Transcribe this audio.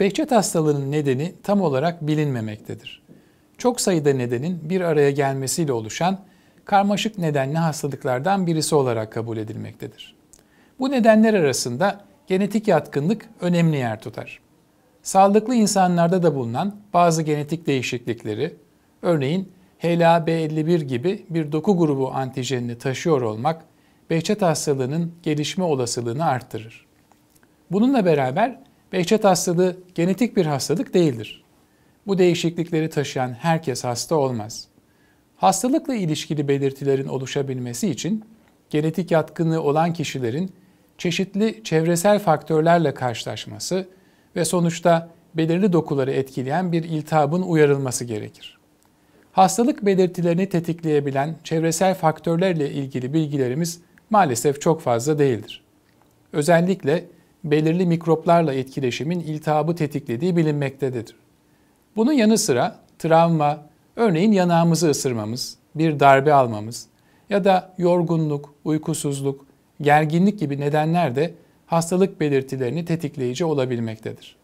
Behçet hastalığının nedeni tam olarak bilinmemektedir. Çok sayıda nedenin bir araya gelmesiyle oluşan karmaşık nedenli hastalıklardan birisi olarak kabul edilmektedir. Bu nedenler arasında genetik yatkınlık önemli yer tutar. Sağlıklı insanlarda da bulunan bazı genetik değişiklikleri, örneğin HLA-B51 gibi bir doku grubu antijenini taşıyor olmak, Behçet hastalığının gelişme olasılığını arttırır. Bununla beraber Behçet hastalığı genetik bir hastalık değildir. Bu değişiklikleri taşıyan herkes hasta olmaz. Hastalıkla ilişkili belirtilerin oluşabilmesi için genetik yatkınlığı olan kişilerin çeşitli çevresel faktörlerle karşılaşması ve sonuçta belirli dokuları etkileyen bir iltihabın uyarılması gerekir. Hastalık belirtilerini tetikleyebilen çevresel faktörlerle ilgili bilgilerimiz maalesef çok fazla değildir. Özellikle belirli mikroplarla etkileşimin iltihabı tetiklediği bilinmektedir. Bunun yanı sıra travma, örneğin yanağımızı ısırmamız, bir darbe almamız ya da yorgunluk, uykusuzluk, gerginlik gibi nedenler de hastalık belirtilerini tetikleyici olabilmektedir.